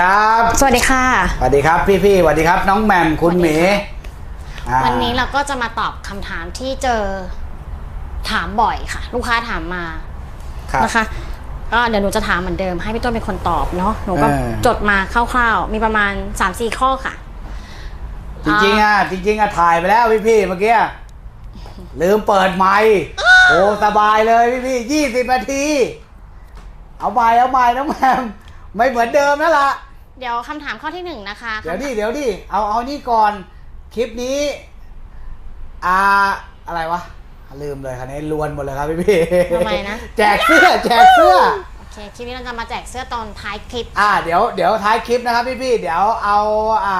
ครับ สวัสดีค่ะ สวัสดีครับพี่พี่ๆสวัสดีครับ น้องแหม่มคุณหมีอ่าวันนี้เราก็จะมาตอบคำถามที่เจอถามบ่อยค่ะ ลูกค้าถามมาครับ นะคะ ก็เดี๋ยวหนูจะถามเหมือนเดิม ให้พี่ต้นเป็นคนตอบเนาะหนูก็เออ จดมาคร่าวๆ มีประมาณ 3-4 ข้อค่ะ จริงๆอะจริงๆอะถ่ายไปแล้วพี่พี่ๆเมื่อกี้ลืมเปิดไมค์โอ้สบายเลยพี่พี่ยี่สิบนาที เอาไมค์เอาไมค์น้องแหม่ม ไม่เหมือนเดิมแล้วล่ะเดี๋ยวคำถามข้อที่หนึ่งนะคะเดี๋ยวดิเดี๋ยวดิเอาเอานี่ก่อนคลิปนี้อ่าอะไรวะลืมเลยคันนี้ลวนหมดเลยครับพี่พี่ๆทำไมนะแจกเสื้อแจกเสื้อโอเคคลิปนี้เราจะมาแจกเสื้อตอนท้ายคลิป อ่าเดี๋ยวเดี๋ยวท้ายคลิปนะครับพี่พี่ๆเดี๋ยวเอาอ่า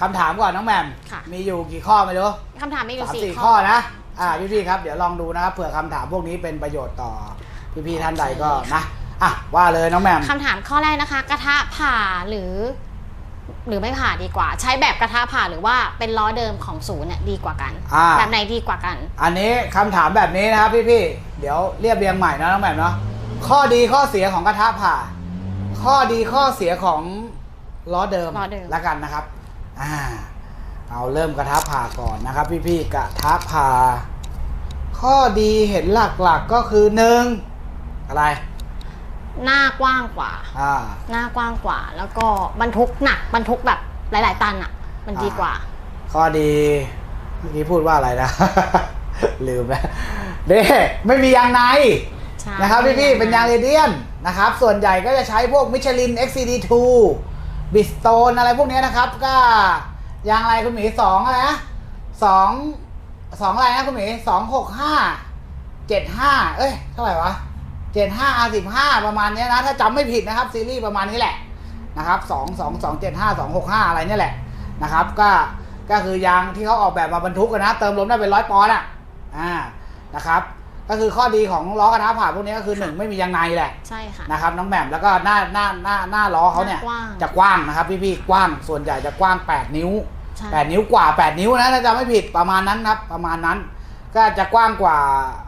คำถามก่อนน้องแหม่มค่ะมีอยู่กี่ข้อไม่รู้คำถามมีอยู่สามสี่สี่ข้ข้ออนะอ่าพี่พี่ๆครับเดี๋ยวลองดูนะครับเผื่อคำถามพวกนี้เป็นประโยชน์ต่อพี่พี่ๆท่านใดก็นะ อะว่าเลยน้องแหม่มคำถามข้อแรกนะคะ กระทะผ่าหรือ หรือไม่ผ่าดีกว่า ใช้แบบกระทะผ่าหรือว่าเป็นล้อเดิมของศูนย์เนี่ยดีกว่ากันอ่าแบบไหนดีกว่ากัน อันนี้คำถามแบบนี้นะครับพี่พี่ๆเดี๋ยวเรียบเรียงใหม่นะน้องแหม่มเนาะข้อดีข้อเสียของกระทะผ่า ข้อดีข้อเสียของล้อเดิมล้อเดิมแล้วกันนะครับ อ่า เอาเริ่มกระทะผ่าก่อนนะครับ พี่พี่ๆกระทะผ่า ข้อดีเห็นหลักๆก็คือหนึ่งอะไร หน้ากว้างกว่า อ่า หน้ากว้างกว่า แล้วก็บรรทุกหนักบรรทุกแบบหลาย ๆ ตันอะ มันดีกว่า ข้อดีเมื่อกี้พูดว่าอะไรนะ ลืมแล้วเด้ไม่มียางในใช่นะครับพี่พี่ๆเป็นยางเรเดียนนะครับ ส่วนใหญ่ก็จะใช้พวกมิชลิน XCD2 บิสโตนอะไรพวกเนี้ยนะครับ ก็ยางอะไรคุณหมีสองอะไรนะสองสองอะไรนะคุณหมีสองหกห้าเจ็ดห้าเอ้ย เท่าไหร่วะ เจ็ดห้าอาสิบห้าประมาณเนี้ยนะ ถ้าจำไม่ผิดนะครับซีรีส์ประมาณนี้แหละนะครับสองสองสองเจ็ดห้าสองหกห้าอะไรเนี่ยแหละนะครับก็ก็คือยางที่เขาออกแบบมาบรรทุกกันนะเติมลมได้เป็นร้อยปอนด์อะอ่านะครับก็คือข้อดีของล้อกระทะผ่าพวกนี้ก็คือหนึ่งไม่มียางในแหละใช่ค่ะนะครับน้องแหม่มแล้วก็หน้าหน้าหน้าหน้าล้อเขาเนี่ยหน้ากว้างจะกว้างนะครับพี่ๆกว้างส่วนใหญ่จะกว้าง 8 นิ้วใช่8นิ้วกว่า 8 นิ้วนะถ้าจำไม่ผิดประมาณนั้นครับประมาณนั้น ก็จะกว้างกว่า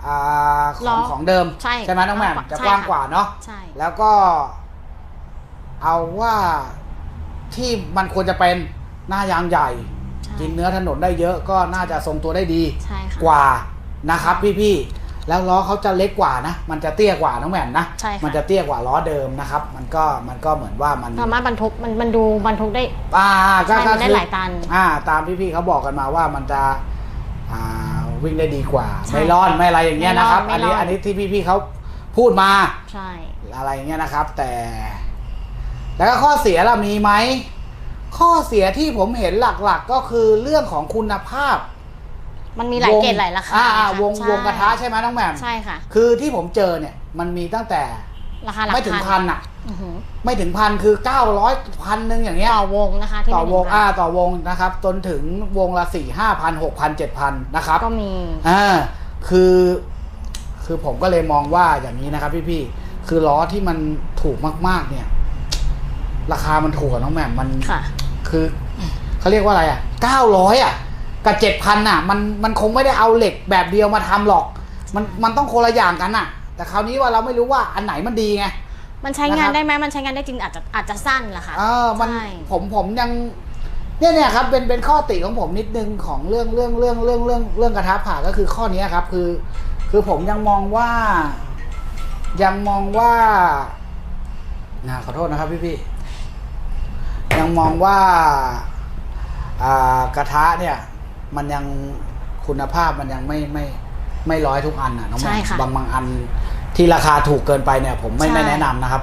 อ่าขล้องอของเดิมใช่ไหมน้องแหม่มกว้างกว่าจะใช่กว้างค่ะกว่าเนาะใช่ แล้วก็ เอาว่าที่มันควรจะเป็นหน้ายางใหญ่ ใช่กินเนื้อถนนได้เยอะก็น่าจะทรงตัวได้ดี ใช่ค่ะ กว่านะครับพี่ๆแล้วล้อเขาจะเล็กกว่านะ มันจะเตี้ยกว่าน้องแหม่มนะใช่ค่ะ มันจะเตี้ยกว่าล้อเดิมนะครับ มันก็มันก็เหมือนว่ามันสามารถบรรทุกมันมันดูบรรทุกได้ อ่าก็ใช่ก็มันได้คือหลายตัน อ่า ตามพี่ๆเขาบอกกันมาว่ามันจะอ่า วิ่งได้ดีกว่า ใช่ไม่ร้อนไม่อะไรอย่างเงี้ยนะครับ ไม่อันร้นี้อนอันนี้ที่พี่ๆเขาพูดมาใช่ อะไรอย่างเงี้ยนะครับ แต่ แล้วก็ข้อเสียล่ะมีไหมข้อเสียที่ผมเห็นหลักๆ ก็คือเรื่องของคุณภาพมันมีหลายเกรดหลายราคาอ่าค่ะวงใช่วงกระทะใช่ไหมน้องแหม่ม ใช่ค่ะ คือที่ผมเจอเนี่ยมันมีตั้งแต่ ราคาหลักไม่ถึงพันอะอื้อหือไม่ถึงพันคือเก้าร้อยพันหนึ่งอย่างเงี้ย ต่อวงนะคะที่ต่อไม่วถึงพันอ่าต่อวงนะครับ จนถึงวงละสี่ห้าพันหกพันเจ็ดพันนะครับก็มีอ่าคือ คือผมก็เลยมองว่าอย่างนี้นะครับพี่ๆคือล้อที่มันถูกมากๆ เนี่ย ราคามันถูกกับน้องแหม่มมันค่ะ คือเขาเรียกว่าอะไรอะเก้าร้อยอะ กับเจ็ดพันอะ มันมันคงไม่ได้เอาเหล็กแบบเดียวมาทำหรอก มันมันต้องคนละอย่างกันอะ แต่คราวนี้ว่าเราไม่รู้ว่าอันไหนมันดีไง มันใช้นะงาครันบได้ไหมมันใช้งานได้จริงอาจจะอาจจะสั้นแหละค่ะเออมันใช่ผมผมยังเนี่ยเนี่ยครับเป็นเป็นข้อติของผมนิดนึงของเรื่องเรื่องเรื่องเรื่องเรื่องเรื่องกระทะผ่าก็คือข้อนี้ครับ คือ คือผมยังมองว่า ยังมองว่านะขอโทษนะครับพี่พี่ๆยังมองว่าอ่า กระทะเนี่ย มันยังคุณภาพมันยังไม่ไม่ไม่ร้อยทุกอันอะน้องแม่ใช่ค่ะบางบางอัน ที่ราคาถูกเกินไปเนี่ยผมไม่ใช่ ไม่แนะนำนะครับ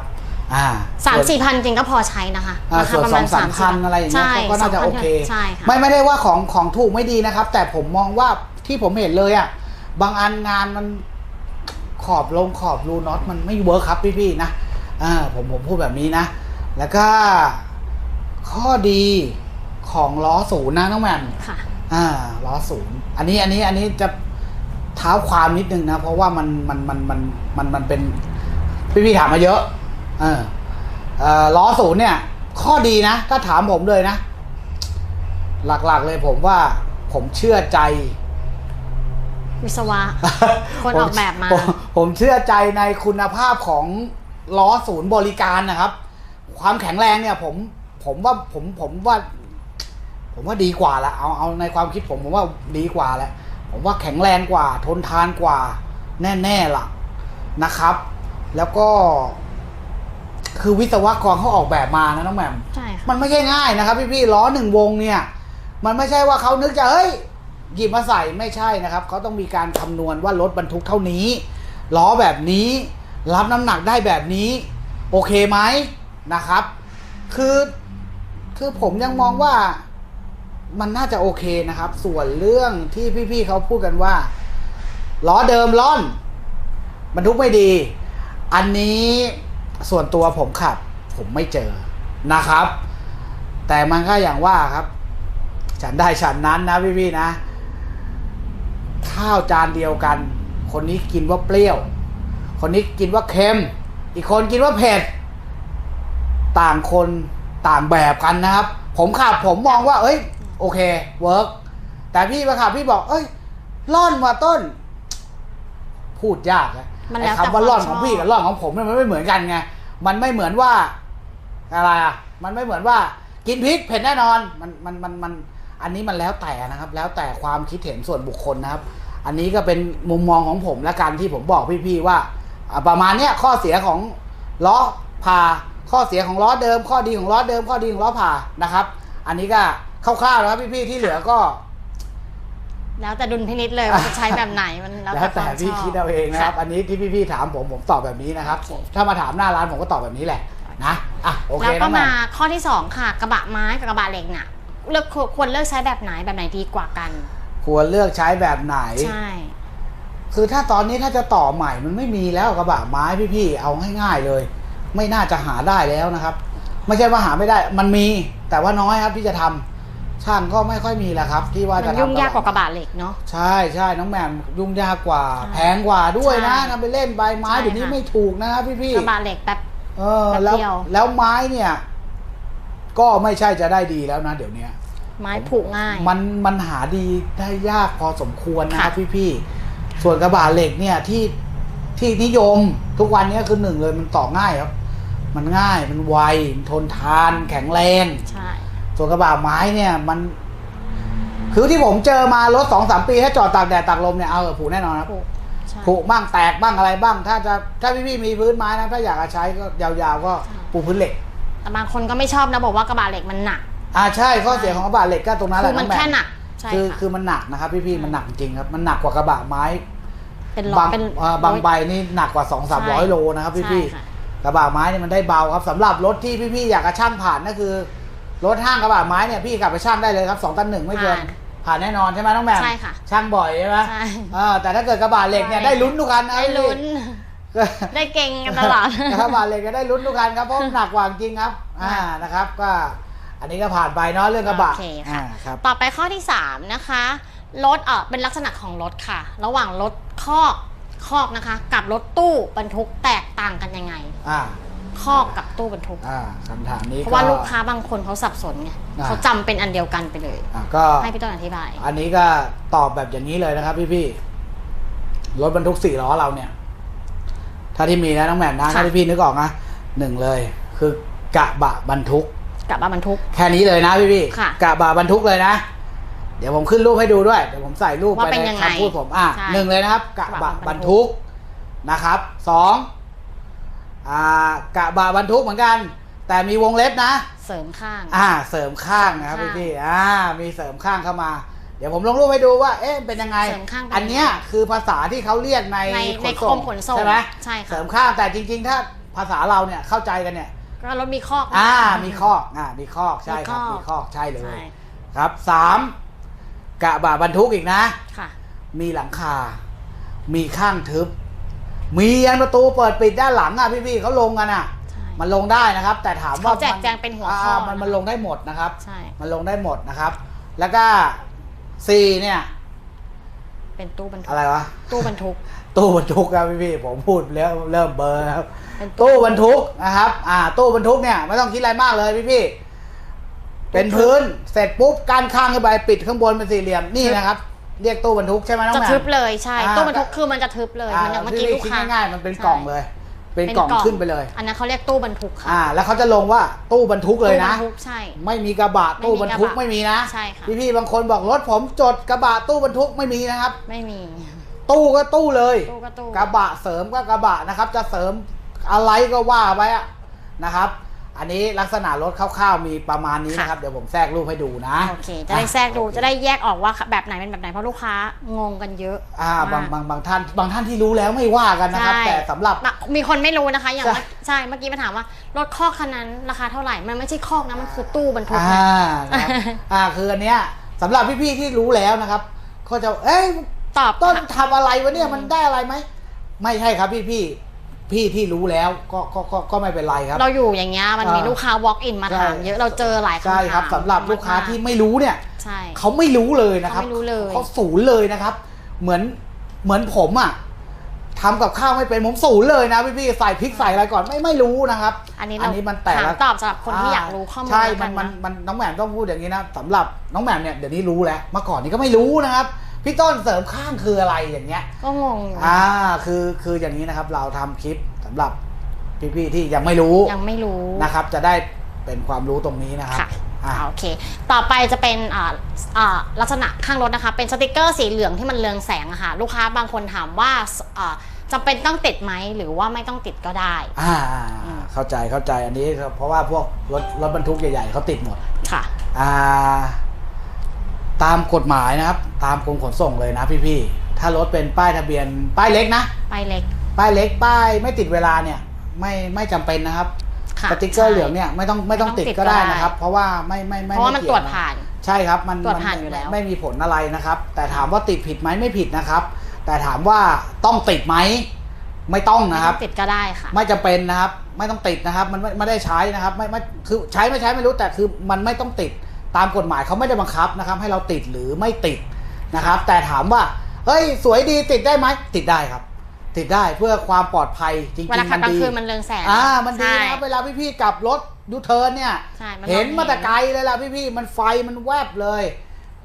อ่าสามส่วนสี่พันจริงก็พอใช้นะคะอ่าราคาส่วนประสมาอณงสามพันอะไรอย่างเงี้ยใช่ก็น่าจะ2,000โอเค ใช่ค่ะ ไม่ไม่ได้ว่าของของถูกไม่ดีนะครับ แต่ผมมองว่าที่ผมเห็นเลยอะบางอันงานมันขอบลงขอบรูน็อตมันไม่เวิร์คครับพี่ๆนะอ่าผมผมพูดแบบนี้นะ แล้วก็ข้อดีของล้อศูนย์นะน้องแหม่มค่ะ อ่าล้อศูนย์อันนี้อันนี้อันนี้จะ เท้าความนิดนึงนะ เพราะว่ามันมันมันมันมันมันเป็นพี่พี่ๆถามมาเยอะ เออเอ่อล้อศูนย์เนี่ย ข้อดีนะ ถ้าถามผมเลยนะ หลักๆเลยผมว่าผมเชื่อใจ วิศวะ คนออกแบบมา ผผมเชื่อใจในคุณภาพของล้อศูนย์บริการนะครับ ความแข็งแรงเนี่ย ผม ผมว่าผมผมว่า ผมว่าดีกว่าละเอาเอาในความคิดผมผมว่าดีกว่าแหละ ผมว่าแข็งแรงกว่า ทนทานกว่า แน่ๆล่ะนะครับ แล้วก็ คือวิศวกรเขาออกแบบมานะน้องแหม่มใช่ค่ะมันไม่ใช่ง่ายนะครับพี่ๆล้อหนึ่งวงเนี่ย มันไม่ใช่ว่าเขานึกจะเฮ้ยหยิบมาใส่ไม่ใช่นะครับเขาต้องมีการคำนวณว่ารถบรรทุกเท่านี้ล้อแบบนี้ รับน้ำหนักได้แบบนี้ โอเคไหมนะครับ คือคือผมยังมองว่า มันน่าจะโอเคนะครับ ส่วนเรื่องที่พี่ๆเขาพูดกันว่าล้อเดิมล่อนบรรทุกไม่ดี อันนี้ส่วนตัวผมขับ ผมไม่เจอนะครับ แต่มันก็อย่างว่าครับ ฉันได้ฉันนั้นนะพี่ๆนะ ข้าวจานเดียวกัน คนนี้กินว่าเปรี้ยว คนนี้กินว่าเค็ม อีกคนกินว่าเผ็ด ต่างคนต่างแบบกันนะครับ ผมขับผมมองว่า เอ้ย โอเคเวิร์กแต่พี่มาขับพี่บอก เอ้ยล่อนมาต้น พูดยากนะมันไอ้แล้วแต่คำว่าล่อนของความชอบพี่กับล่อนของผมเนี่ยมันไม่เหมือนกันไงมันไม่เหมือนว่า อะไรอะมันไม่เหมือนว่า กินพริกเผ็ดแน่นอน มันมันมันมัน อันนี้มันแล้วแต่นะครับ แล้วแต่ความคิดเห็นส่วนบุคคลนะครับ อันนี้ก็เป็นมุมมองของผมและกันที่ผมบอกพี่ๆว่าอะประมาณเนี้ยข้อเสียของล้อผ่าข้อเสียของล้อเดิม ข้อดีของล้อเดิม ข้อดีของล้อผ่านะครับ อันนี้ก็ คร่าวๆแล้วครับพี่ๆที่เหลือก็ แล้วแต่ดุลพินิจเลยว่าจะใช้แบบไหนมันแล้วแล้วแต่แต่ความพี่ชอบคิดเอาเองนะครับค่ะอันนี้ที่พี่ๆถามผมผมตอบแบบนี้นะครับโอเคถ้ามาถามหน้าร้านผมก็ตอบแบบนี้แหละนะอะโอเคแล้วก็น้องแหม่มามข้อที่สองค่ะ กระบะไม้กับกระบะเหล็กเนี่ยเลือกควรเลือกใช้แบบไหนแบบไหนดีกว่ากัน ควรเลือกใช้แบบไหน ใช่ คือถ้าตอนนี้ถ้าจะต่อใหม่มันไม่มีแล้วกระบะไม้พี่ๆเอาง่ายๆเลย ไม่น่าจะหาได้แล้วนะครับ ไม่ใช่ว่าหาไม่ได้ มันมีแต่ว่าน้อยครับที่จะทำ ช่างก็ไม่ค่อยมีแล้วครับ ที่ว่ามัจะนทำยุ่งยากกว่ากระบะเหล็กเนาะ ใช่ใช่น้องแหม่มยุ่งยากกว่า ใช่แพงกว่าด้วยนะใช่นำไปเล่นใบไม้ใช่เดี๋ยวนี้ค่ะ ไม่ถูกนะครับพี่ๆกระบะเหล็กแบบ เออแบบแล้วเดียว แล้วไม้เนี่ย ก็ไม่ใช่จะได้ดีแล้วนะเดี๋ยวเนี้ยไม้ผุง่าย มันมันหาดีได้ยากพอสมควรนะครับค่ะพี่ๆส่วนกระบะเหล็กเนี่ยที่ที่นิยมทุกวันเนี้คือหนึ่งเลยมันต่อง่ายครับ มันง่ายมันไวมันทนทานแข็งแรง ใช่ ส่วนกระบะไม้เนี่ยมัน คือที่ผมเจอมารถสองสามปีถ้าจอดตากแดดตากลมเนี่ยเอาเถอะผูแน่นอนครับผุใช่ผุบ้างแตกบ้างอะไรบ้าง ถ้าจะถ้าพี่ๆมีพื้นไม้นะถ้าอยากจะใช้ก็ยาวๆก็ปูพื้นเหล็ก แต่บางคนก็ไม่ชอบนะบอกว่ากระบะเหล็กมันหนัก อ่าใช่ข้อเสียของกระบะเหล็กก็ตรงนั้นแหคืละอมันองแค่ม่หนักใช่คือค่ะคือมันหนักนะครับ พี่ๆมันหนักจริงครับ มันหนักกว่ากระบะไม้เป็นร้อบางยเป็นอ่าบางใบนี่หนักกว่าสองสามร้อยใช่โลนะครับ พี่ใช่ค่ะๆกระบะไม้เนี่ยมันได้เบาครับสำหรับรถที่พี่ๆอยากจะช่างผ่านก็คือ รถห้างกระบะไม้เนี่ยพี่กลับไปช่างได้เลยครับสองตันหนึ่งไม่เกิน ผ่านผ่านแน่นอนใช่ไหมน้องแหม่มใช่ค่ะช่างบ่อยใช่ไหมใช่ อ่าแต่ถ้าเกิดกระบะเหล็กเนี่ยได้ลุ้นทุกคันนะได้ลุ้นพี่ได้เก่งกันตลอด กระบะเหล็กก็ได้ลุ้นทุกคันครับเพราะมันหนักกว่าจริงครับ อ่านะครับ ก็อันนี้ก็ผ่านไปเนาะเรื่องกระบะโอเคค่ะ อ่าครับ ต่อไปข้อที่ 3 นะคะรถเออเป็นลักษณะของรถค่ะ ระหว่างรถคอกคอกนะคะ กับรถตู้บรรทุกแตกต่างกันยังไง อ่า คอกกับตู้บรรทุก อ่าคำถามนี้เพราะว่าลูกค้าบางคนเขาสับสนไงอ่าเขาจำเป็นอันเดียวกันไปเลย อ่าก็ ให้พี่ต้นอธิบาย อันนี้ก็ตอบแบบอย่างนี้เลยนะครับพี่พี่ๆรถบรรทุกสี่ล้อเราเนี่ย ถ้าที่มีนะน้องแหม่มนะค่ะ ถ้าพี่พี่ๆนึกออกนะหนึ่งเลย คือกระบะบรรทุกกับบรรทุก แค่นี้เลยนะพี่พี่ๆค่ะกระบะบรรทุกเลยนะ เดี๋ยวผมขึ้นรูปให้ดูด้วยเดี๋ยวผมใส่รูปว่าไปเป็นในยังไงคำพูดผมอะใช่หนึ่งเลยนะครับกระบะกระบะบบรรรรทุทุกกนะครับสอง อ่ากระบะบรรทุกเหมือนกัน แต่มีวงเล็บนะ เสริมข้าง อ่าเสริมข้างนะครับเสริพี่มข้างพี่ๆอ่ามีเสริมข้างเข้ามา เดี๋ยวผมลงรูปให้ดูว่า เอ๊ะเป็นยังไง เสริมข้างเป็นอันเนี้ยคือภาษาที่เขาเรียกในในในขนส่งกรมขนส่งใช่ไหมใช่ค่ะเสริมข้างแต่จริง ๆ ถ้าภาษาเราเนี่ยเข้าใจกันเนี่ย ก็รถมีคอก อ่ามีคอกอ่ามีคอกใช่ครับมีมีคคออกกใช่เลยใช่ครับสามกระบะบรรทุกอีกนะ ค่ะ มีหลังคา มีข้างทึบ มียันประตูเปิดปิดด้านหลังอะพี่ๆเขาลงกันอะ ใช่ มันลงได้นะครับ แต่ถามว่าเขาแจกแจงเป็นหัวข้อมันนะคะมันลงได้หมดนะครับ ใช่ มันลงได้หมดนะครับ แล้วก็สี่เนี่ยเป็นตู้บรรทุกอะไรวะ ตู้บรรทุก ตู้บรรทุกครับพี่ๆผมพูดแล้วเริ่มเบลอร์ครับเป็นตู้บรรทุกนะครับ อ่า ตู้บรรทุกเนี่ยไม่ต้องคิดอะไรมากเลยพี่ๆเป็นพื้นเสร็จปุ๊บการข้างขึ้นไปปิดข้างบนเป็นสี่เหลี่ยมนี่นะครับ เรียกตู้บรรทุกใช่ไหมน้องจะแหม่ม ทึบเลยใช่อ่า ตู้บรรทุกคือมันจะทึบเลยอ่ามันอย่างเมื่อกี้พี่ลูกคิดค้า ง่ายๆมันเป็นกล่องเลย เป็นกล่องขึ้นไปเลย อันนั้นเขาเรียกตู้บรรทุกค่ะอ่า แล้วเขาจะลงว่าตู้บรรทุกเลยนะ ตู้บรรทุกใช่ ไม่มีกระบะตู้บรรทุกไม่มีกระบะไม่มีนะใช่ค่ะ พี่ๆบางคนบอกรถผมจดกระบะตู้บรรทุกไม่มีนะครับ ไม่มี ตู้ก็ตู้เลย ตู้ก็ตู้ กระบะเสริมก็กระบะนะครับ จะเสริมอะไรก็ว่าไปอะนะครับ อันนี้ลักษณะรถคร่าวๆมีประมาณนี้นะครับ เดี๋ยวผมแทรกรูปให้ดูนะ โอเค จะได้แทรกดูจะได้แยกออกว่าแบบไหนเป็นแบบไหนเพราะลูกค้างงกันเยอะ อ่าบางมกบางบางท่านบางท่านที่รู้แล้วไม่ว่ากันนะครับใช่แต่สำหรับมีคนไม่รู้นะคะ อย่างใช่เมื่อใช่เมื่อกี้มาถามว่ารถคอกคันนั้นราคาเท่าไหร่ มันไม่ใช่คอกนะมันคือตู้บรรทุกอ่านะนะครับอ่าคืออันเนี้ยสำหรับพี่ๆที่รู้แล้วนะครับก็จะเอ้ยตอบต้นค่ะทำอะไรวะเนี่ยมันได้อะไรไหมไม่ใช่ครับพี่พี่ พี่ที่รู้แล้วก็ก็ก็ก็ไม่เป็นไรครับ เราอยู่อย่างเงี้ยมันมีอ่าลูกค้า walk in มาถามใช่เยอะเราเจอหลายคำถามใช่ครับสำหรับลูกค้าที่ไม่รู้เนี่ยใช่เขาไม่รู้เลยนะครับเขาไม่รู้เลยเขาศูนย์เลยนะครับ เหมือนเหมือนผมอะทำกับข้าวไม่เป็นผมศูนย์เลยนะพี่พี่ๆใส่พริกใส่อะไรก่อนไม่ไม่รู้นะครับ อันนี้อัเรานนี้มันแต่ถามละตอบสำหรับคนที่อยากรู้ข้อมูลใช่แล้วมักันนมันนะมันน้องแหม่มต้องพูดอย่างนี้นะสำหรับน้องแหม่มเนี่ยเดี๋ยวนี้รู้แล้วเมื่อก่อนนี้ก็ไม่รู้นะครับ พี่ต้นเสริมข้างคืออะไรอย่างเงี้ย ก็งงอยู่อ่าคือคืออย่างนี้นะครับ เราทำคลิปสำหรับพี่ๆที่ยังไม่รู้ยังไม่รู้ นะครับ จะได้เป็นความรู้ตรงนี้นะครับค่ะ อ่าโอเค ต่อไปจะเป็นอ่าอ่าลักษณะข้างรถนะคะ เป็นสติกเกอร์สีเหลืองที่มันเรืองแสงอะค่ะ ลูกค้าบางคนถามว่าอ่าจำเป็นต้องติดไหมหรือว่าไม่ต้องติดก็ได้ อ่าเข้าใจเข้าใจอันนี้เพราะว่าพวกรถรถบรรทุกใหญ่ๆเขาติดหมด ค่ะ อ่า ตามกฎหมายนะครับ ตามกรมขนส่งเลยนะพี่ๆ ถ้ารถเป็นป้ายทะเบียนป้ายเล็กนะ ไปเล็ก ป้ายเล็กป้ายไม่ติดเวลาเนี่ยไม่ไม่จำเป็นนะครับค่ะสติ๊กเกอร์ใช่เหลืองเนี่ยไม่ต้องไม่ต้องติดไม่ต้องติดก็ได้ก็ได้นะครับ เพราะว่าไม่ไม่ไม่เพราะว่ามันไกี่ตรวจนะผ่าน ใช่ครับมันตรวจมัผ่านอยู่แล้ว ไม่มีผลอะไรนะครับ แต่ถามว่าติดผิดไหมไม่ผิดนะครับ แต่ถามว่าต้องติดไหมไม่ต้องไม่นะครับต้องติดก็ได้ค่ะ ไม่จำเป็นนะครับ ไม่ต้องติดนะครับ มันไม่ไม่ได้ใช้นะครับ ไม่ไม่คือใช้ไม่ใช้ไม่รู้แต่คือมันไม่ต้องติด ตามกฎหมายเขาไม่ได้บังคับนะครับ ให้เราติดหรือไม่ติดนะครับ แต่ถามว่าเฮ้ยสวยดีติดได้ไหมติดได้ครับ ติดได้เพื่อความปลอดภัยจริงเวลาๆขัมับนกลางดีคืนมันเรืองแสงอ่ามันดีใช่นะครับเวลาพี่ๆกลับรถยูเทิร์นเนี่ยใช่มันเห็นมองมาแต่ไกลเลยล่ะพี่ๆมันไฟมันแวบเลย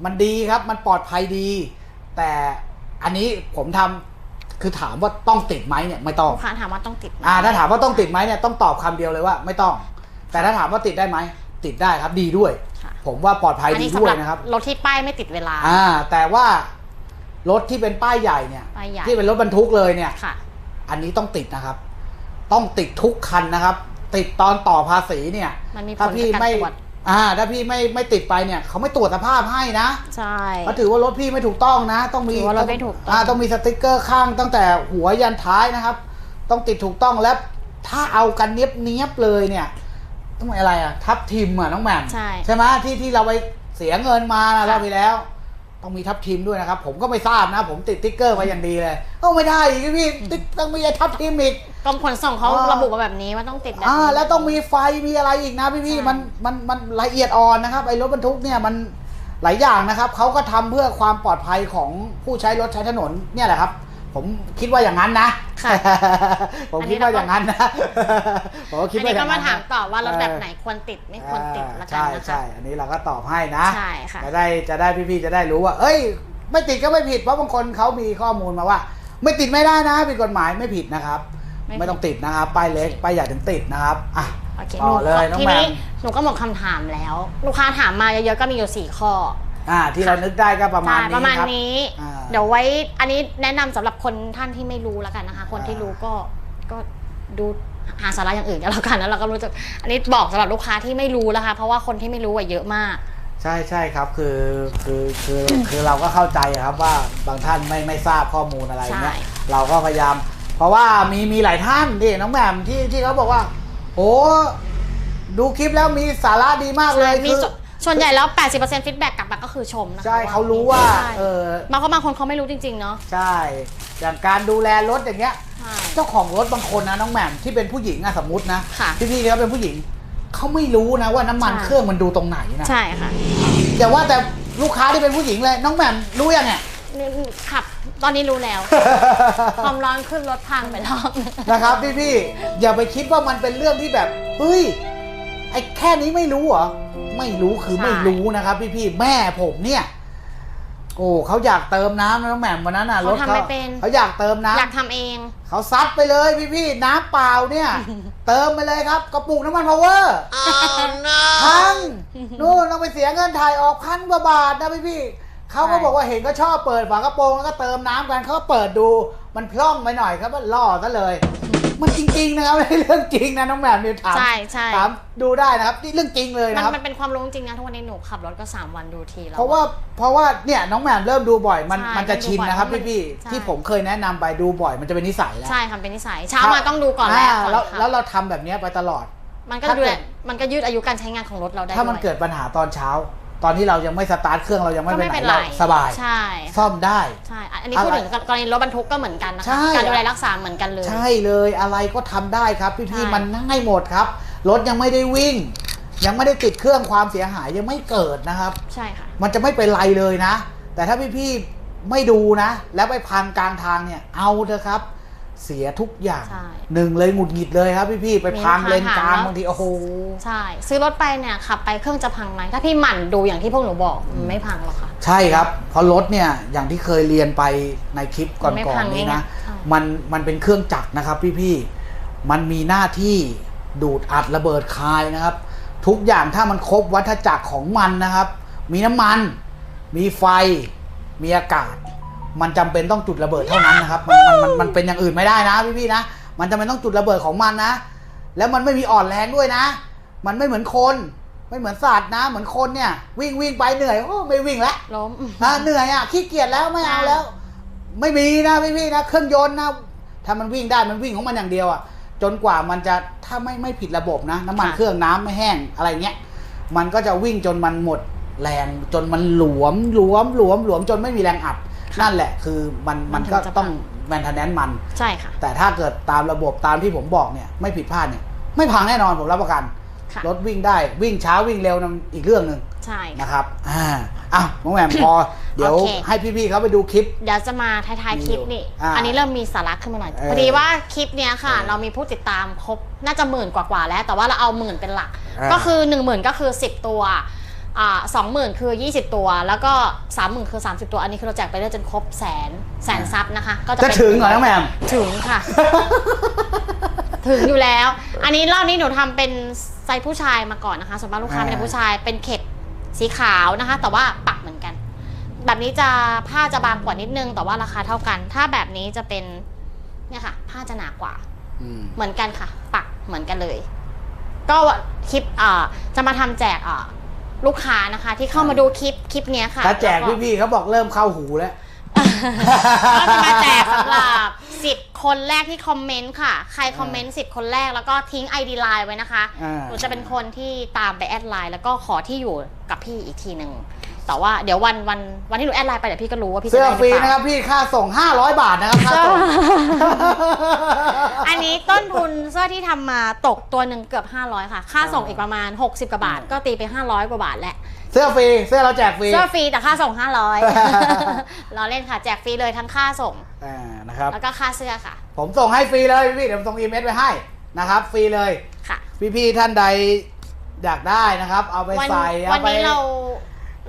มันดีครับมันปลอดภัยดี แต่อันนี้ผมทำคือถามว่าต้องติดไหมเนี่ยไม่ต้องลูกค้าถามว่าต้องติดไหมอ่าถ้าถามว่าต้องติดไหมเนี่ยต้องตอบคำเดียวเลยว่า ไม่ต้อง แต่ถ้าถามว่าติดได้ไหมติดได้ครับดีด้วยค่ะ ผมว่าปลอดภัยอันดีนี้ด้สำวหยรับนะครับรถที่ป้ายไม่ติดเวลา อ่า แต่ว่ารถที่เป็นป้ายใหญ่เนี่ยป้ายใหญ่ที่เป็นรถบรรทุกเลยเนี่ยค่ะอันนี้ต้องติดนะครับ ต้องติดทุกคันนะครับ ติดตอนต่อภาษีเนี่ยมันมีผถ้าลพี่จากการไม่ตรวจอ่า ถ้าพี่ไม่ไม่ติดไปเนี่ย เขาไม่ตรวจสภาพให้นะ ใช่เขาถือว่ารถพี่ไม่ถูกต้องนะ ต้องมีถือว่ารถไม่ถูกต้องอ่าต้องมีสติกเกอร์ข้างตั้งแต่หัวยันท้ายนะครับ ต้องติดถูกต้องและถ้าเอากันเนี้ยบเนี้ยบๆเลยเนี่ย ต้องมีอะไรอะ ทับทิมอะน้องแหม่มใช่ใช่ไหมที่ที่เราไปเสียเงินมานะค่ะรอบที่แล้ว ต้องมีทับทิมด้วยนะครับ ผมก็ไม่ทราบนะ ผมติดติ๊กเกอร์ไว้อย่างดีเลยเอ้าไม่ได้อีกพี่ติ๊กต้องมีไอ้ทับทิมอีกกรมขนส่งเขาอ่าระบุมาแบบนี้ว่าต้องติดแบบอ่านี้แล้วต้องมีไฟมีอะไรอีกนะพี่พี่ใช่มันมันมันละเอียดอ่อนนะครับไอ้รถบรรทุกเนี่ยมันหลายอย่างนะครับเขาก็ทำเพื่อความปลอดภัยของผู้ใช้รถใช้ถนนเนี่ยแหละครับ ผมคิดว่าอย่างนั้นนะ ค่ะผมอันนี้คิดว่าเราก็อย่างนั้นนะ ผมก็คิดอันว่านี้อก็ย่างมานั้นถามนะต่อว่ารถแบบเออไหนควรติดไม่ควรติดละกันใช่นะคะใช่อันนี้เราก็ตอบให้นะใช่ค่ะจะได้จะได้พี่ๆจะได้รู้ว่า เอ้ย ไม่ติดก็ไม่ผิดเพราะบางคนเขามีข้อมูลมาว่า ไม่ติดไม่ได้นะผิดกฎหมายไม่ผิดนะครับ ไม่ผิดไม่ต้องติดนะครับป้ายเล็กป้ายใหญ่ถึงติดนะครับอะโอเคต่อเลยน้องทีแหม่นี้มหนูก็หมดคำถามแล้ว ลูกค้าถามมาเยอะๆก็มีอยู่สี่ข้อ อ่าที่เรานึกได้ก็ประมาณใช่นี้ประมาณครับ นี้ อ่า เดี๋ยวไว้อันนี้แนะนำสำหรับคนท่านที่ไม่รู้แล้วกันนะคะ คนที่รู้ก็ก็ดูหาสาระอย่างอื่นกันแล้วกันแล้วเราก็รู้จักอันนี้บอกสำหรับลูกค้าที่ไม่รู้แล้วค่ะเพราะว่าคนที่ไม่รู้อะเยอะมาก ใช่ใช่ครับคือคือคือคือเราก็เข้าใจครับว่าบางท่านไม่ไม่ทราบข้อมูลอะไรเงี้ยใช่ เราก็พยายาม เพราะว่ามีมีหลายท่านที่น้องแหม่มที่ที่เขาบอกว่าโอ้ดูคลิปแล้วมีสาระดีมากเลยมีคือ ส่วนส่วนใหญ่แล้ว 80%ฟีดแบ็กกลับมาก็คือชมนะคะใช่เขารู้ว่าใช่เออบางคนบางคนเขาไม่รู้จริง ๆ เนาะใช่ อย่างการดูแลรถอย่างเงี้ย ใช่ เจ้าของรถบางคนนะน้องแหม่มที่เป็นผู้หญิงอะสมมตินะค่ะพี่พี่ๆเขาเป็นผู้หญิงเขาไม่รู้นะว่าน้ำมันใช่ เครื่องมันดูตรงไหนนะใช่ค่ะอย่าว่าแต่ลูกค้าที่เป็นผู้หญิงเลยน้องแหม่มรู้ยังเนี่ย นี่ขับ ตอนนี้รู้แล้ว ความร้อนขึ้นรถพังไปรอบนึง นะครับพี่พี่ๆอย่าไปคิดว่ามันเป็นเรื่องที่แบบเฮ้ยไอ้แค่นี้ไม่รู้เหรอ ไม่รู้คือใช่ไม่รู้นะครับพี่พี่ๆแม่ผมเนี่ย โอ้เขาอยากเติมน้ำนะน้องแหม่มวันนั้นน่ะรเขาถทำไม่เป็น เขาอยากเติมน้ำ อยากทำเอง เขาซัดไปเลยพี่พี่ๆน้ำเปล่าเนี่ย เติมไปเลยครับกระปุกน้ำมันพาวเวอร์พังนู่นต้องไปเสียเงินถ่ายออกพันกว่าบาทนะพี่พี่ๆเขาก็ใช่ บอกว่าเห็นก็ชอบเปิดฝากระโปรงแล้วก็เติมน้ำกันเขาก็เปิดดูมันพร่องไปหน่อยครับว่าล่อซะเลย มันจริงๆนะครับไม่ใช่เรื่องจริงนะน้องแหม่มเนี่ยถามใช่ใช่ถามดูได้นะครับนี่เรื่องจริงเลยมันนะครับ มันเป็นความรู้จริงนะทุกวันนี้หนูขับรถก็ 3 วันดูทีแล้ว เพราะว่าเพราะว่าเนี่ยน้องแหม่มเริ่มดูบ่อยมันใช่มันจะชินนะครับมันดูบ่อยพี่พี่ใช่ๆที่ผมเคยแนะนำไปดูบ่อยมันจะเป็นนิสัยแล้วใช่ค่ะเป็นนิสัยเช้ามาต้องดูก่อนแล้วาก่อนแล้วขับแล้วเราทำแบบเนี้ยไปตลอด มันก็ถ้าดูเกิแลดมันก็ยืดอายุการใช้งานของรถเราได้ถ้ามันด้วยเกิดปัญหาตอนเช้า ตอนที่เรายังไม่สตาร์ทเครื่องเรายังไม่ก็ไปไม่ไหนเป็นไรเราสบาย ใช่ ซ่อมได้ ใช่ อันนี้อะไรพูดถึงกรณีรถบรรทุกก็เหมือนกันนะใช่ คะ การดูแลรักษาเหมือนกันเลย ใช่เลยอะไรก็ทำได้ครับพี่ใช่พี่ๆมันง่ายหมดครับ รถยังไม่ได้วิ่ง ยังไม่ได้ติดเครื่องความเสียหายยังไม่เกิดนะครับ ใช่ค่ะ มันจะไม่เป็นไรเลยนะ แต่ถ้าพี่พี่ๆไม่ดูนะ แล้วไปพังกลางทางเนี่ยเอาเถอะครับ เสียทุกอย่างใช่หนึ่งเลยหงุดหงิดเลยครับพี่พี่ๆไปพังมีเลนกลางทางแล้วบางทีโอ้โหใช่ซื้อรถไปเนี่ยขับไปเครื่องจะพังไหมถ้าพี่หมั่นดูอย่างที่พวกหนูบอกมันไม่พังหรอกค่ะ ใช่ครับเพราะรถเนี่ยอย่างที่เคยเรียนไปในคลิปก่มันไม่อพันงๆนี้นะง่ายๆใช่มันมันเป็นเครื่องจักรนะครับ พี่ๆมันมีหน้าที่ดูดอัดระเบิดคายนะครับ ทุกอย่างถ้ามันครบวัฏจักรของมันนะครับ มีน้ำมัน มีไฟมีอากาศ มันจำเป็นต้องจุดระเบิดเท่านั้นนะครับมันมันมันมันเป็นอย่างอื่นไม่ได้นะพี่ๆนะ มันจำเป็นต้องจุดระเบิดของมันนะ แล้วมันไม่มีอ่อนแรงด้วยนะ มันไม่เหมือนคน ไม่เหมือนสัตว์นะ เหมือนคนเนี่ย วิ่งวิ่งไปเหนื่อยโอ้ไม่วิ่งแล้วล้มอะเหนื่อยอะขี้เกียจแล้วไม่เอาแล้ว ไม่มีนะพี่พี่ๆนะ เครื่องยนต์นะ ถ้ามันวิ่งได้มันวิ่งของมันอย่างเดียวอะ จนกว่ามันจะถ้าไม่ไม่ผิดระบบนะ น้ำมันค่ะเครื่องน้ำไม่แห้งอะไรเงี้ย มันก็จะวิ่งจนมันหมดแรงจนมันหลวมหลวมหลวมหลวมจนไม่มีแรงอัด นั่นแหละคือมันมัมันนถึงก็จะต้องพังแมนเทนแนนมันใช่ค่ะ แต่ถ้าเกิดตามระบบตามที่ผมบอกเนี่ยไม่ผิดพลาดเนี่ยไม่พังแน่นอนผมรับประกันค่ะรถวิ่งได้วิ่งช้าวิ่งเร็วนั่นอีกเรื่องหนึ่งใช่ค่ะนะครับอ่าอะน้องแหม่มพอ เดี๋ยวโอเคให้พี่ๆเขาไปดูคลิป เดี๋ยวจะมาท้ายๆคลิปนี่อ่าอันนี้เริ่มมีสาระขึ้นมาหน่อยเออพอดีว่าคลิปเนี้ยค่ะเออเรามีผู้ติดตามครบน่าจะหมื่นกว่าๆแล้ว แต่ว่าเราเอาหมื่นเป็นหลักอ่าก็คือ 1 0,000ก็คือ 10 ตัว อ่าสองหมื่นคือ 20 ตัว แล้วก็สามหมื่นคือ 30 ตัว อันนี้คือเราแจกไปเรื่อยจนครบแสนแสนซับนะคะ ก็จะจะเป็นถึงเหรอน้องแหม่ม ถึงค่ะ ถึงอยู่แล้ว อันนี้รอบนี้หนูทำเป็นไซส์ผู้ชายมาก่อนนะคะส่วนมากลูกค้าอ่า เป็นผู้ชายเป็นเข็บสีขาวนะคะ แต่ว่าปักเหมือนกัน แบบนี้จะผ้าจะบางกว่านิดนึง แต่ว่าราคาเท่ากัน ถ้าแบบนี้จะเป็นเนี่ยค่ะ ผ้าจะหนากว่า อืม เหมือนกันค่ะ ปักเหมือนกันเลย ก็คลิปอ่าจะมาทำแจกอ่า ลูกค้านะคะ ที่เข้ามาดูคลิปคลิปเนี้ยค่ะถ้าแจกล้ว พี่ๆเขาบอกเริ่มเข้าหูแล้ว ก็จะมาแจกสำหรับสิบคนแรกที่คอมเมนต์ค่ะ ใครคอมเมนต์สิบคนแรกแล้วก็ทิ้ง ID ไลน์ไว้นะคะ อ่า หนูจะเป็นคนที่ตามไปแอดไลน์แล้วก็ขอที่อยู่กับพี่อีกทีหนึ่ง แต่ว่าเดี๋ยววันวันวันที่หนูแอดไลน์ไปเดี๋ยวพี่ก็รู้ว่าพี่จะเสื้อได้หฟรีรือเปนะคล่ารับพี่ค่าส่ง 500 บาทนะครับค่าส่งอันนี้ต้นทุนเสื้อที่ทำมาตกตัวหนึ่งเกือบ 500 ค่ะ ค่าส่งอีกประมาณ 60กว่าบาท ก็ตีไป 500 กว่าบาทแหละ เสื้อฟรีเสื้อเราแจกฟรี เสื้อฟรีแต่ค่าส่ง 500เราเล่นค่ะ แจกฟรีเลยทั้งค่าส่ง อ่านะครับ แล้วก็ค่าเสื้อค่ะ ผมส่งให้ฟรีเลยพี่ๆเดี๋ยวผมส่งอีเมลไปให้นะครับ ฟรีเลย ค่ะ พี่ๆท่านใดอยากได้นะครับ เอาไปวันใส่วัเอานไปนี้เรา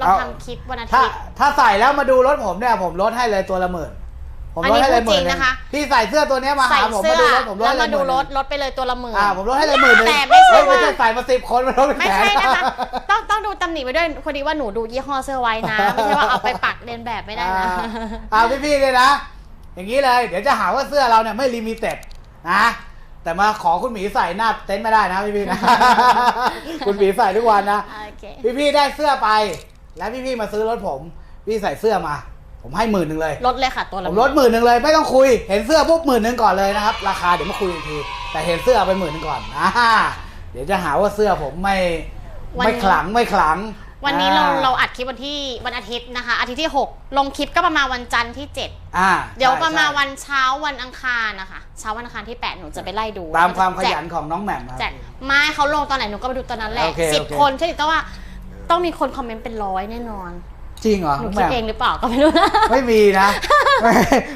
เราเอาทำคลิปวันอาถ้าทิตย์ ถ้าใส่แล้วมาดูรถผมเนี่ยผมลดให้เลยตัวละหมื่นผมอันลดนี้ให้เลยพูหดจริมื่นงหนึ่งนะคะ พี่ใส่เสื้อตัวเนี้ยมาใส่หาผมเสื้มาอดูรถผมลดแล้วให้เลยมาดูหมื่นหรนึ่ถงลดไปเลยตัวละหมื่น อ่าผมลดให้เลยหมื่นหนึ่งแต่ไม่ใช่เฮ้ยไม่ว่า ใช่ใส่มาสิบคนมันลดเป็นไม่แสน ใช่นะคะ ต้องต้องดูตำหนิไปด้วยพอดีว่าหนูดูยี่ห้อเสื้อไว้นะ ไม่ใช่ว่าเอาไปปักเลียนแบบไม่ได้นะ อ่าอ่าพี่ๆเลยนะ อย่างนี้เลย เดี๋ยวจะหาว่าเสื้อเราเนี่ยไม่ลิมิเต็ดนะ แต่มาขอคุณหมีใส่หน้าเต็นท์ไม่ได้นะพี่ๆนะ คุณหมีใส่ทุกวันนะ โอเค พี่ๆได้เสื้อไป แล้วพี่ๆมาซื้อรถผม พี่ใส่เสื้อมา ผมให้หมื่นหนึ่งเลย ลดเลยค่ะตัวผละมลดหมื่นหนึ่งเลยไม่ต้องคุย เห็นเสื้อปุ๊บหมื่นหนึ่งก่อนเลยนะครับ ราคาเดี๋ยวมาคุยอีกที แต่เห็นเสื้อเอาไปหมื่นหนึ่งก่อนอ่าเดี๋ยวจะหาว่าเสื้อผมไม่ไม่ขลังไม่ขลังวันนี้เราอ่เราอัดคลิปวันที่วันอาทิตย์นะคะ อาทิตย์ที่ 6 ลงคลิปก็ประมาณวันจันทร์ที่ 7 อ่าเดี๋ยวใช่ประมาณใช่วันเช้าวันอังคารนะคะ เช้าวันอังคารที่ 8 หนูจะไปไล่ดูตามความขแจกยันของน้องแหม่มครับ แจกไม้เขาลงตอนไหนหนูก็ไปดูตอนนั้นแหละโอเคสิบโอเค คนใช่แต่ว่า ต้องมีคนคอมเมนต์เป็นร้อยแน่นอนจริงเหรอหนูน้องคิแหดม่มเองหรือเปล่าก็ไม่รู้นะไม่มีนะ ไม่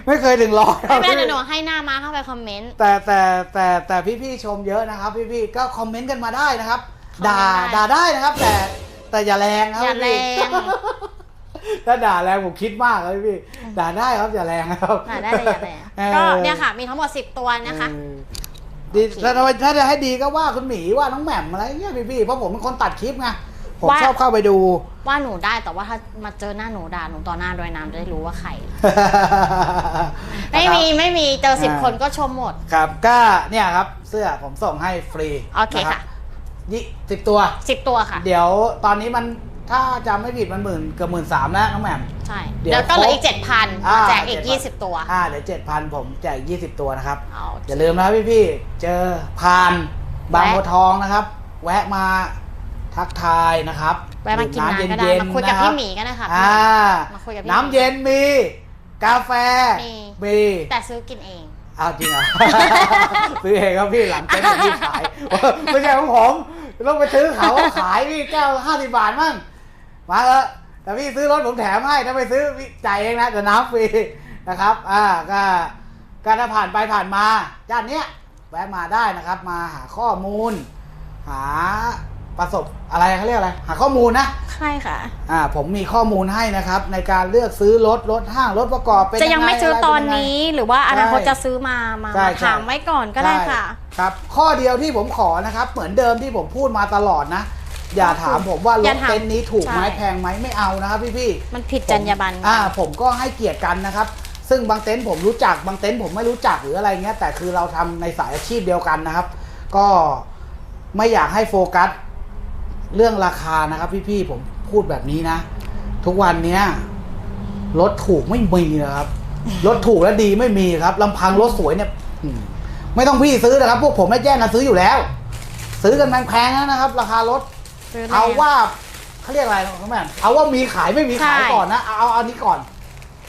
ไม่เคยถึงร้อยไม่เป็นไรเดี๋ยวหนูให้หน้ามาเข้าไปคอมเมนต์แต่แต่แต่แต่พี่ๆชมเยอะนะครับ พี่ๆก็คอมเมนต์กันมาได้นะครับคอมเมนต์ด่าได้ด่าได้นะครับ แต่แต่อย่าแรงนะครับอย่าแรพี่งถ้าด่าแรงผมคิดมากเลยพี่ด่าได้ครับอย่าแรงครับอ่าได้เลยอย่าแรงออก็เนี่ยค่ะ มีทั้งหมด10ตัวนะคะเออดีถ้าถ้าถ้าจะให้ดีก็ว่าคุณหมีว่าน้องแหม่มอะไรเงี้ยพี่พี่เพราะผมเป็นคนตัดคลิปไง ผมว่าชอบเข้าไปดู ว่าหนูได้แต่ว่าถ้ามาเจอหน้าหนูด่าหนูต่อหน้าด้วยน้ำจะได้รู้ว่าใคร ไม่มีไม่มีเจอสิบอ่าคนก็ชมหมด ครับก็เนี่ยครับเสื้อผมส่งให้ฟรีโอเคนะรับค่ะยี่สิบตัวสิบตัวค่ะ เดี๋ยวตอนนี้มันถ้าจำไม่ผิดมันหมื่นเกือบหมื่นสามแล้วน้องแหม่มใช่เดี๋ยวแล้วก็เหลืออีกครบเจ็ดพันอ่าแจกอีก7,000ยี่สิบตัวอ่าเดี๋ยวเจ็ดพันผมแจกยี่สิบตัวนะครับเอาอย่าลืมนะครับพี่พี่ๆเจอผ่านบางบัวทองนะครับ แวะมา ทักทายนะครับแวะมากินดื่น้ำก็ได้เย็นๆมาคุยกับนะรัพี่หมีก็ได้ค่ะอ่ามาคุยกับพี่น้ำเย็นมี กาแฟมีมีแต่ซื้อกินเองเอาจริงเหรอซื้อเองครับพี่หลังเต็นท์พี่ขายไม่ใช่ของผมต้องไปซื้อเขาขายพี่แก้วห้าสิบบาทมั่งมาเถอะแต่พี่ซื้อรถผมแถมให้ถ้าไปซื้อพี่จ่ายเองนะแต่น้ำฟรีนะครับ อ่าก็ก็ถ้าผ่านไปผ่านมาย่านเนี้ยแวะมาได้นะครับ มาหาข้อมูล หา ประสบอะไรเขาเรียกอะไร หาข้อมูลนะใช่ค่ะ อ่าผมมีข้อมูลให้นะครับ ในการเลือกซื้อรถรถห้างรถประกอบเป็นจะยังไม่ไซื้อตอนะไรเป็ยังไงนี้หรือว่าอนาคตใช่จะซื้อมามาใช่มาใช่ถามไว้ก่อนก็ได้ค่ะใช่ครับ ข้อเดียวที่ผมขอนะครับ เหมือนเดิมที่ผมพูดมาตลอดนะ อย่าถามผมว่ารอย่าถถามเต็นท์นี้ถูกไหมใช่แพงไหมไม่เอานะครับพี่พี่ๆมันผิดจรรยาบรรณอ่า ผมก็ให้เกียรติกันนะครับ ซึ่งบางเต็นท์ผมรู้จักบางเต็นท์ผมไม่รู้จักหรืออะไรเงี้ยแต่คือเราทำในสายอาชีพเดียวกันนะครับ ก็ไม่อยากให้โฟกัส เรื่องราคานะครับ พี่ๆผมพูดแบบนี้นะ ทุกวันเนี้ยรถถูกไม่มีนะครับรถถูกและดีไม่มีครับลำพังรถสวยเนี่ยอืมไม่ต้องพี่ซื้อนะครับ พวกผมไม่แย่งกันซื้ออยู่แล้ว ซื้อกันแพงๆนะครับ ราคารถ ซื้แน่เอาว่าเขาเรียกอะไรนะแม่เอาว่ามีขายไม่มีขายใช่ ก่อนนะเอาเอาอันนี้ก่อน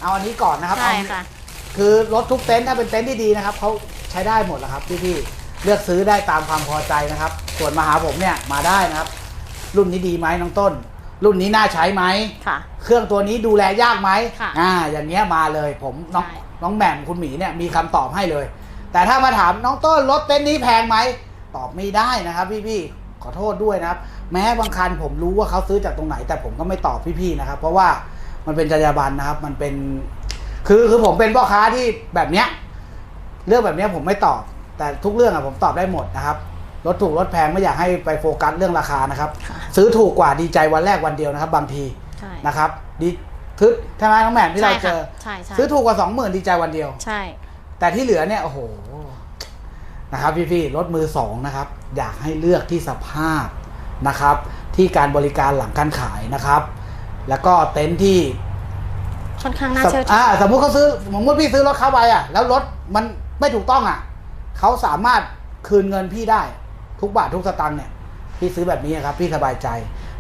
เอาอันนี้ก่อนนะครับใช่เอาค่ะ คือรถทุกเต็นท์ถ้าเป็นเต็นท์ที่ดีนะครับเขาใช้ได้หมดแหละครับพี่ๆเลือกซื้อได้ตามความพอใจนะครับ ส่วนมาหาผมเนี่ยมาได้นะครับ รุ่นนี้ดีไหมน้องต้น รุ่นนี้น่าใช้ไหมค่ะ เครื่องตัวนี้ดูแลยากไหมค่ะอ่า อย่างเงี้ยมาเลย ผมน้องใช่ น้องแหม่มคุณหมีเนี่ยมีคำตอบให้เลย แต่ถ้ามาถามน้องต้นรถเต็นท์นี้แพงไหมตอบไม่ได้นะครับพี่ๆขอโทษด้วยนะครับ แม้บางคันผมรู้ว่าเขาซื้อจากตรงไหน แต่ผมก็ไม่ตอบพี่ๆนะครับ เพราะว่ามันเป็นจรรยาบรรณนะครับ มันเป็น คือคือผมเป็นพ่อค้าที่แบบเนี้ย เรื่องแบบเนี้ยผมไม่ตอบ แต่ทุกเรื่องอะผมตอบได้หมดนะครับ รถถูกรถแพงไม่อยากให้ไปโฟกัสเรื่องราคานะครับค่ะซื้อถูกกว่าดีใจวันแรกวันเดียวนะครับ บางทีใช่นะครับดีทึดใช่ไหมน้องแหม่มที่เราใช่เจค่ะอใช่ใช่ซื้อถูกกว่าสองหมื่นดีใจวันเดียว ใช่ แต่ที่เหลือเนี่ยโอ้โหนะครับพี่ๆรถมือสองนะครับ อยากให้เลือกที่สภาพนะครับ ที่การบริการหลังการขายนะครับ แล้วก็เต็นท์ที่ค่อนข้างน่าเชื่อถืออ่าสมมุติเขาซื้อสมมติพี่ซื้อรถเข้าไปอะ แล้วรถมันไม่ถูกต้องอะเขาสามารถคืนเงินพี่ได้ ทุกบาททุกสตางค์เนี่ยพี่ซื้อแบบนี้ครับ พี่สบายใจ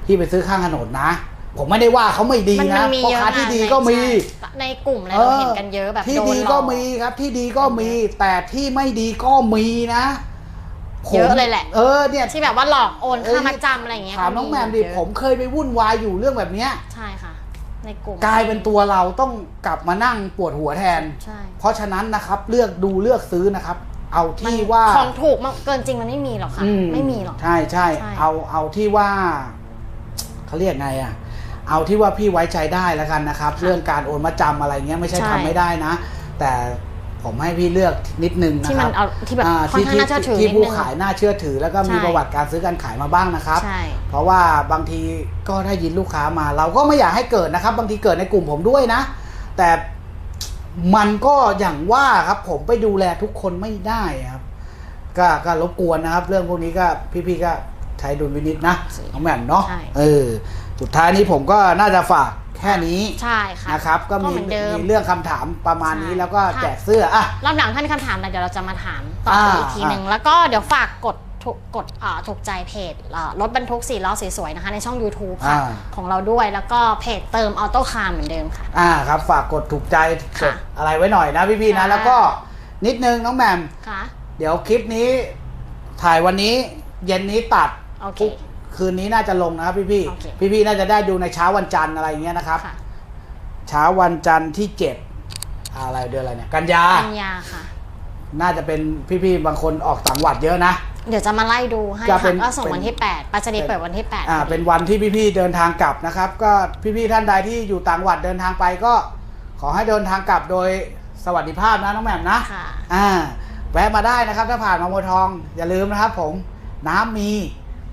พี่ไปซื้อข้างถนนนะ ผมไม่ได้ว่าเขาไม่ดีมันนะมันมีพ่อเยอะค้าที่มากดีในก็มีใช่ในกลุ่มอะไรเราเห็นกันเยอะแบบที่โดนดีหลก็อกมีครับที่ดีก็มี แต่ที่ไม่ดีก็มีนะผมเยอะเลยแหละ เออเนี่ยที่แบบว่าหลอกโอนเอ้ยค่ามัดจำอะไรอย่างเงี้ยถามน้องแหมมดิเยะผมเคยไปวุ่นวายอยู่เรื่องแบบเนี้ยใช่ค่ะ ในกลุ่มกลายเป็นตัวเราต้องกลับมานั่งปวดหัวแทนใช่เพราะฉะนั้นนะครับ เลือกดูเลือกซื้อนะครับ เอามันที่ว่าของถูกมันเกินจริงมันไม่มีหรอกค่ะอืไม่มีหรอกใช่ใช่ใช่เอาเอาที่ว่าเขาเรียกไงอะ เอาที่ว่าพี่ไว้ใจได้แล้วกันนะครับ เรื่องการโอนมาจำอะไรเงี้ยไม่ใช่ทำไม่ได้นะ แต่ผมให้พี่เลือกนิดนึงนะที่คมัรันบเอาที่แบบอ่าค่อนข้างน่าเชื่อถือที่นิดผู้นึงขายน่าเชื่อถือ แล้วก็มีใช่ประวัติการซื้อการขายมาบ้างนะครับใช่เพราะว่าบางทีก็ได้ยินลูกค้ามา เราก็ไม่อยากให้เกิดนะครับ บางทีเกิดในกลุ่มผมด้วยนะ แต่ มันก็อย่างว่าครับผมไปดูแลทุกคนไม่ได้ครับ ก็ก็รบกวนนะครับ เรื่องพวกนี้ก็พี่ๆก็ใช้ดุลวินิจนะน้องแหม่มเนาะใช่เออสุดท้ายนี้ผมก็น่าจะฝากแค่นี้ใช่ค่ะนะครับ ก็มีเหมือนเดิมมีเรื่องคำถามประมาณนี้ใช่แล้วก็ค่ะแจกเสื้ออะรอบหลังท่านมีคำถามอะไรเดี๋ยวเราจะมาถามตอบอ่าอีกทีหนึ่งแล้วก็เดี๋ยวฝากกด ถูกกดอ่าถูกใจเพจอ่ารถบรรทุกสี่ล้อสวยๆนะคะ ในช่อง YouTube ค่ะอ่าของเราด้วยแล้วก็เพจเติมออโต้คาร์เหมือนเดิมค่ะ อ่าครับ ฝากกดถูกใจกค่ะดอะไรไว้หน่อยนะพี่ๆนะค่ะแล้วก็นิดนึงน้องแหม่มค่ะเดี๋ยวคลิปนี้ถ่ายวันนี้เย็นนี้ตัดโอเคคืนนี้น่าจะลงนะครับพี่โอเคๆพี่ๆน่าจะได้ดูในเช้าวันจันทร์อะไรอย่างเงี้ยนะครับค่ะเช้าวันจันทร์ที่เจ็ดอะไรเดือนอะไรเนี่ยกันยาปัญญาค่ะ น่าจะเป็นพี่ๆบางคนออกต่างจังหวัดเยอะนะ เดี๋ยวจะมาไล่ดูให้จะเป็ค่ะนก็ส่งเป็นวันที่8ปัจจุบันเปิดวันที่8อ่าพอดีเป็นวันที่พี่ๆเดินทางกลับนะครับ ก็พี่ๆท่านใดที่อยู่ต่างจังหวัดเดินทางไปก็ ขอให้เดินทางกลับโดยสวัสดิภาพนะน้องแหม่มนะ ค่ะ อ่าแวะมาได้นะครับ ถ้าผ่านมาโมทองอย่าลืมนะครับผมน้ำมี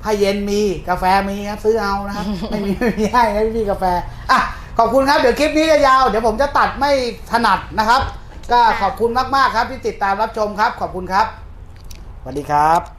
ผ้าเย็นมีกาแฟมีครับซื้อเอานะครับ ไม่มีไม่มีให้นะพี่ๆกาแฟอะขอบคุณครับเดี๋ยวคลิปนี้จะยาว เดี๋ยวผมจะตัดไม่ถนัดนะครับ ก็ขอบคุณมากๆครับที่ติดตามรับชมครับ ขอบคุณครับสวัสดีครับ